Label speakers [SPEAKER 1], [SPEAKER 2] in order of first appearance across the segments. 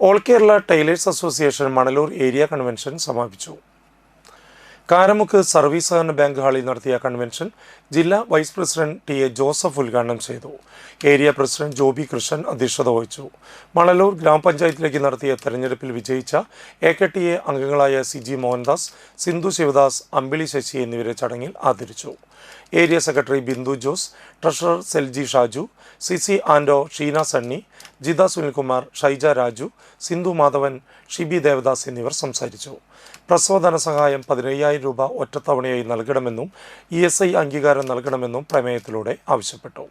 [SPEAKER 1] All Kerala tailors association Manalur area convention സമാപിച്ചു. Karamukku service സഹകരണ bank ഹാളിൽ നടത്തിയ കൺവെൻഷൻ ജില്ലാ vice president T A Joseph ഉദ്ഘാടനം ചെയ്തു. ഏരിയ പ്രസിഡന്റ് ജോബി കൃഷ്ണൻ അധ്യക്ഷത വഹിച്ചു. മണലൂർ ഗ്രാമപഞ്ചായത്തിലേക്ക് നടത്തിയ തെരഞ്ഞെടുപ്പിൽ വിജയിച്ച എ കെ ടി എ അംഗങ്ങളായ സി ജി മോഹൻദാസ് സിന്ധു ശിവദാസ് അമ്പിളി ശശി എന്നിവരെ ചടങ്ങിൽ ആദരിച്ചു. Area secretary Bindu Jose treasurer Selji Shaju C C Ando Sheena Sunny Jitha Sunilkumar Shaija Raju Sindhu Madhavan Shibi Devadas എന്നിവർ സംസാരിച്ചു. പ്രസവ ധനസഹായം പതിനയ്യായിരം രൂപ ഒറ്റത്തവണയായി നൽകണമെന്നും ഇ എസ് ഐ അംഗീകാരം നൽകണമെന്നും പ്രമേയത്തിലൂടെ ആവശ്യപ്പെട്ടു.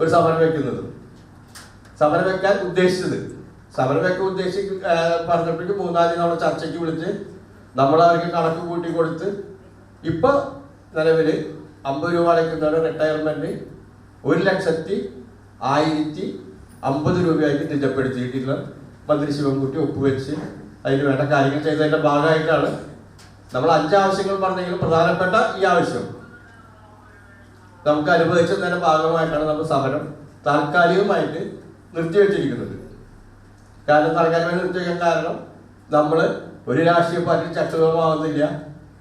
[SPEAKER 2] ഒരു സമരം വെക്കുന്നത്. സമരം വെക്കാൻ ഉദ്ദേശിച്ചത്. സമരം വെക്കാൻ ഉദ്ദേശിച്ച് പറഞ്ഞപ്പോഴേക്ക് മൂന്നാൽ നമ്മൾ ചർച്ചയ്ക്ക് വിളിച്ച് നമ്മൾ അവർക്ക് കണക്ക് കൂട്ടി കൊടുത്ത് ഇപ്പൊ നിലവിൽ അമ്പത് രൂപ അടയ്ക്കുന്നവരുടെ റിട്ടയർമെന്റ് ഒരു ലക്ഷത്തി ആയിരത്തി അമ്പത് രൂപയായിട്ട് നിജപ്പെടുത്തിയിട്ടുള്ള മന്ത്രി ശിവൻകുട്ടി ഒപ്പുവെച്ച് അതിന് വേണ്ട കാര്യങ്ങൾ ചെയ്തതിന്റെ ഭാഗമായിട്ടാണ് നമ്മൾ അഞ്ചാവശ്യങ്ങൾ പറഞ്ഞെങ്കിലും പ്രധാനപ്പെട്ട ഈ ആവശ്യം. നമുക്ക് അനുഭവിച്ചതിന്റെ ഭാഗമായിട്ടാണ് നമ്മൾ സമരം താൽക്കാലികമായിട്ട് നിർത്തിവെച്ചിരിക്കുന്നത്. കാരണം താൽക്കാലികമായി നിർത്തിവെക്കാൻ കാരണം നമ്മൾ ഒരു രാഷ്ട്രീയ പാർട്ടി ചട്ടുകമാവുന്നില്ല.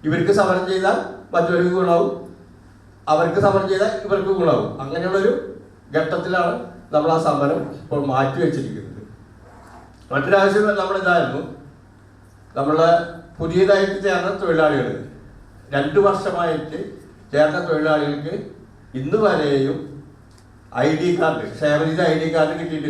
[SPEAKER 2] ഇവർക്ക് സമരം ചെയ്താൽ മറ്റൊരു ഗുണവും അവർക്ക് സമരം ചെയ്താൽ ഇവർക്ക് ഗുണവും അങ്ങനെയുള്ളൊരു ഘട്ടത്തിലാണ് നമ്മൾ ആ സമരം ഇപ്പോൾ മാറ്റിവെച്ചിരിക്കുന്നത്. മറ്റൊരാവശ്യം നമ്മൾ ഇതായിരുന്നു നമ്മളെ പുതിയതായിട്ട് ചേർന്ന തൊഴിലാളികൾ. രണ്ടു വർഷമായിട്ട് ചേർന്ന തൊഴിലാളികൾക്ക് ഇന്ന് വരെയും ഐ ഡി കാർഡ് സേവനിത ഐ ഡി കാർഡ് കിട്ടിയിട്ടില്ല.